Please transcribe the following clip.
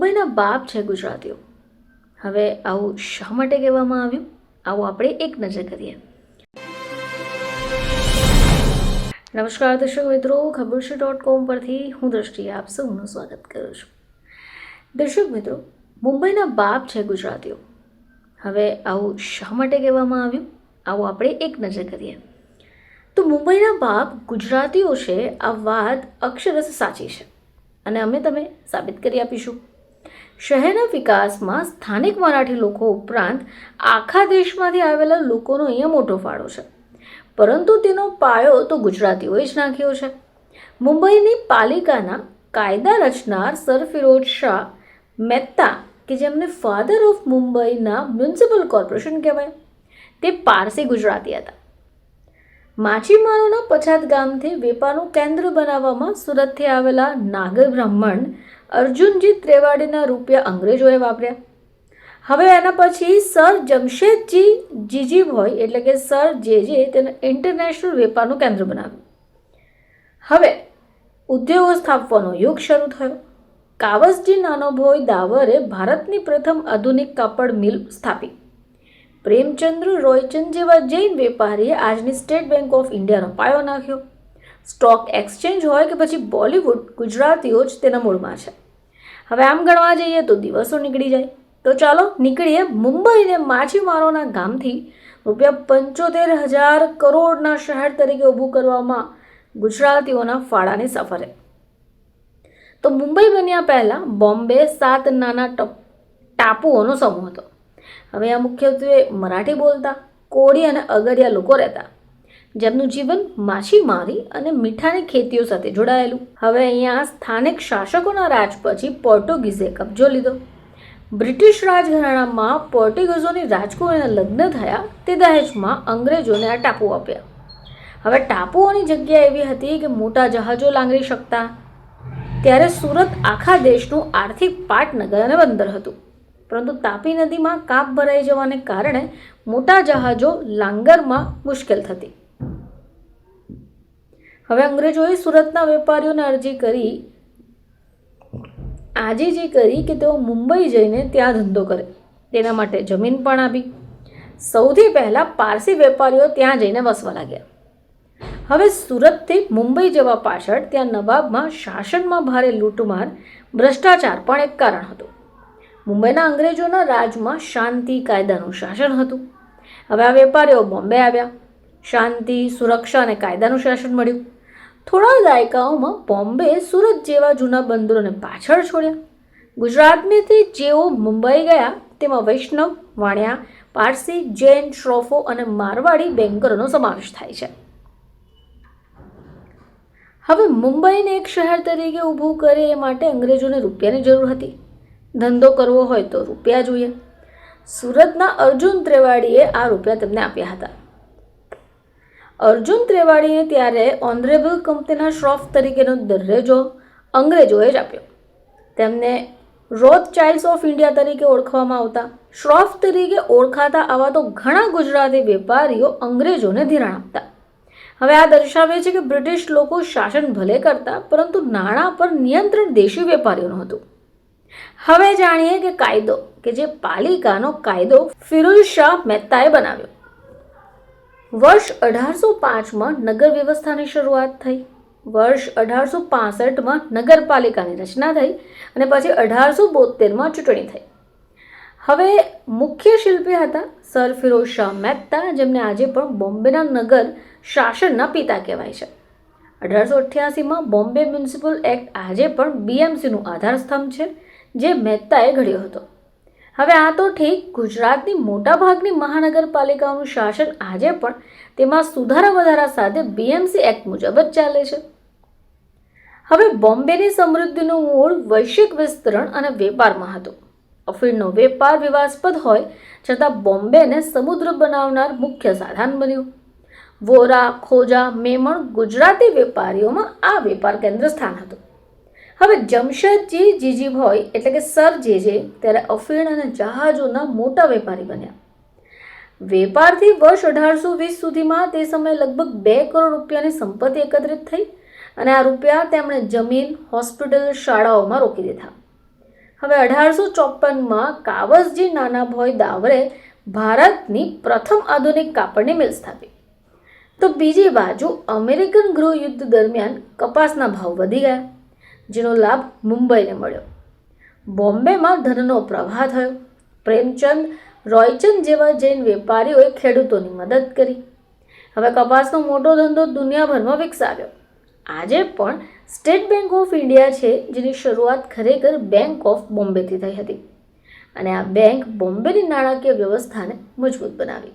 મુંબઈના બાપ છે ગુજરાતીઓ. હવે આવું શા માટે કહેવામાં આવ્યું? આવું આપણે એક નજર કરીએ. નમસ્કાર દર્શક મિત્રો ખબર છે ડોટ કોમ પરથી હું દ્રષ્ટિ આપ સૌનું સ્વાગત કરું છું. દર્શક મિત્રો, મુંબઈના બાપ છે ગુજરાતીઓ. હવે આવું શા માટે કહેવામાં આવ્યું? આવું આપણે એક નજર કરીએ. તો મુંબઈના બાપ ગુજરાતીઓ છે, આ વાત અક્ષરશ સાચી છે. અને અમે તમે સાબિત કરી આપીશું. શહેરના વિકાસમાં સ્થાનિક મરાઠી લોકો ઉપરાંત આખા દેશમાંથી આવેલા લોકોનો અહીંયા મોટો ફાળો છે. પરંતુ તેનો પાયો તો ગુજરાતીઓએ જ નાખ્યો છે. મુંબઈની પાલિકાના કાયદા રચનાર સર ફિરોજ શાહ મહેતા, કે જેમને ફાધર ઓફ મુંબઈના મ્યુનિસિપલ કોર્પોરેશન કહેવાય, તે પારસી ગુજરાતી હતા. માછીમારોના પછાત ગામથી વેપારનું કેન્દ્ર બનાવવામાં સુરતથી આવેલા નાગર બ્રાહ્મણ અર્જુનજી ત્રેવાડીના રૂપિયા અંગ્રેજોએ વાપર્યા. હવે એના પછી સર જમશેદજી જીજીભોય એટલે કે સર જે જે તેને ઇન્ટરનેશનલ વેપારનું કેન્દ્ર બનાવ્યું. હવે ઉદ્યોગો સ્થાપવાનો યુગ શરૂ થયો. કાવસજી નાનોભોઈ દાવરે ભારતની પ્રથમ આધુનિક કાપડ મિલ સ્થાપી. પ્રેમચંદ્ર રોયચંદ જેવા જૈન વેપારીએ આજની સ્ટેટ બેંક ઓફ ઇન્ડિયાનો પાયો નાખ્યો. સ્ટોક એક્સચેન્જ હોય કે પછી બોલિવૂડ ગુજરાતીઓ જ તેના મૂળમાં છે. હવે આમ ગણવા જઈએ તો દિવસો નીકળી જાય. તો ચાલો નીકળીએ મુંબઈને માછીમારોના ગામથી રૂપિયા પંચોતેર હજાર કરોડના શહેર તરીકે ઊભું કરવામાં ગુજરાતીઓના ફાળાની સફરે. તો મુંબઈ બન્યા પહેલાં બોમ્બે સાત નાના ટાપુઓનો સમૂહ હતો. હવે આ મુખ્યત્વે મરાઠી બોલતા, કોળી અને અગરિયા લોકો રહેતા. જેમનું જીવન માછીમારી અને મીઠાની ખેતીઓ સાથે જોડાયેલું. હવે અહીંયા સ્થાનિક શાસકોના રાજ પછી પોર્ટુગીઝે કબજો લીધો. બ્રિટિશ રાજઘરાણામાં પોર્ટુગીઝોની રાજકુમારીના લગ્ન થયા તે દહેજમાં અંગ્રેજોને આ ટાપુ આપ્યા. હવે ટાપુઓની જગ્યા એવી હતી કે મોટા જહાજો લાંગરી શકતા. ત્યારે સુરત આખા દેશનું આર્થિક પાટનગર અને બંદર હતું. પરંતુ તાપી નદીમાં કાપ ભરાઈ જવાને કારણે મોટા જહાજો લાંગરમાં મુશ્કેલ થતી. હવે અંગ્રેજોએ સુરતના વેપારીઓને અરજી કરી, આજે જે કરી કે તેઓ મુંબઈ જઈને ત્યાં ધંધો કરે. તેના માટે જમીન પણ આપી. સૌથી પહેલાં પારસી વેપારીઓ ત્યાં જઈને વસવા લાગ્યા. હવે સુરતથી મુંબઈ જવા પાછળ ત્યાં નવાબમાં શાસનમાં ભારે લૂંટમાર, ભ્રષ્ટાચાર પણ એક કારણ હતું. મુંબઈના અંગ્રેજોના રાજમાં શાંતિ કાયદાનું શાસન હતું. હવે આ વેપારીઓ બોમ્બે આવ્યા. શાંતિ, સુરક્ષા અને કાયદાનું શાસન મળ્યું. થોડા દાયકાઓમાં બોમ્બે સુરત જેવા જૂના બંદરોને પાછળ છોડ્યા. ગુજરાતમાંથી જેઓ મુંબઈ ગયા, તેમાં વૈષ્ણવ, વાણિયા, પારસી, જૈન શ્રોફો અને મારવાડી બેંકરોનો સમાવેશ થાય છે. હવે મુંબઈને એક શહેર તરીકે ઊભું કરે એ માટે અંગ્રેજોને રૂપિયાની જરૂર હતી. ધંધો કરવો હોય તો રૂપિયા જોઈએ. સુરતના અર્જુન ત્રેવાડીએ આ રૂપિયા તેમને આપ્યા હતા. અર્જુન ત્રિવાડીને ત્યારે ઓનરેબલ કંપનીના શ્રોફ તરીકેનો દરજ્જો અંગ્રેજોએ જ આપ્યો. તેમને રોથ ચાઇલ્ડ્સ ઓફ ઇન્ડિયા તરીકે ઓળખવામાં આવતા. શ્રોફ તરીકે ઓળખાતા આવા તો ઘણા ગુજરાતી વેપારીઓ અંગ્રેજોને ધિરાણ આપતા. હવે આ દર્શાવે છે કે બ્રિટિશ લોકો શાસન ભલે કરતા, પરંતુ નાણાં પર નિયંત્રણ દેશી વેપારીઓનું હતું. હવે જાણીએ કે કાયદો, કે જે પાલિકાનો કાયદો ફિરોઝ શાહ મહેતાએ બનાવ્યો. વર્ષ અઢારસો પાંચમાં નગર વ્યવસ્થાની શરૂઆત થઈ. વર્ષ અઢારસો પાસઠમાં નગરપાલિકાની રચના થઈ અને પછી અઢારસો બોતેરમાં ચૂંટણી થઈ. હવે મુખ્ય શિલ્પી હતા સર ફિરોઝ શાહ મહેતા, જેમને આજે પણ બોમ્બેના નગર શાસનના પિતા કહેવાય છે. અઢારસો અઠ્યાસીમાં બોમ્બે મ્યુનિસિપલ એક્ટ આજે પણ બીએમસીનું આધારસ્તંભ છે, જે મહેતાએ ઘડ્યો હતો. હવે આ તો ઠીક, ગુજરાતની મોટાભાગની મહાનગરપાલિકાઓનું શાસન આજે પણ તેમાં સુધારા વધારા સાથે બીએમસી એક્ટ મુજબ જ ચાલે છે. હવે બોમ્બેની સમૃદ્ધિનું મૂળ વૈશ્વિક વિસ્તરણ અને વેપારમાં હતું. અફીણનો વેપાર વિવાસ્પદ હોય છતાં બોમ્બેને સમુદ્ર બનાવનાર મુખ્ય સાધન બન્યું. વોરા, ખોજા, મેમણ ગુજરાતી વેપારીઓમાં આ વેપાર કેન્દ્ર સ્થાન હતું. હવે જમશેદજી જીજીભોય એટલે કે સર જે જે ત્યારે અફીણ અને જહાજોના મોટા વેપારી બન્યા. વેપારથી વર્ષ અઢારસો વીસ સુધીમાં તે સમયે લગભગ બે કરોડ રૂપિયાની સંપત્તિ એકત્રિત થઈ અને આ રૂપિયા તેમણે જમીન, હોસ્પિટલ, શાળાઓમાં રોકી દીધા. હવે અઢારસો ચોપનમાં કાવસજી નાનાભાઈ દાવરે ભારતની પ્રથમ આધુનિક કાપડની મિલ સ્થાપી. તો બીજી બાજુ અમેરિકન ગૃહયુદ્ધ દરમિયાન કપાસના ભાવ વધી ગયા. જેનો લાભ મુંબઈને મળ્યો. બોમ્બેમાં ધનનો પ્રવાહ થયો. પ્રેમચંદ, રોયચંદ જેવા જૈન વેપારીઓએ ખેડૂતોની મદદ કરી. હવે કપાસનો મોટો ધંધો દુનિયાભરમાં વિકસાવ્યો. આજે પણ સ્ટેટ બેંક ઓફ ઇન્ડિયા છે, જેની શરૂઆત ખરેખર બેંક ઓફ બોમ્બેથી થઈ હતી. અને આ બેંક બોમ્બેની નાણાકીય વ્યવસ્થાને મજબૂત બનાવી.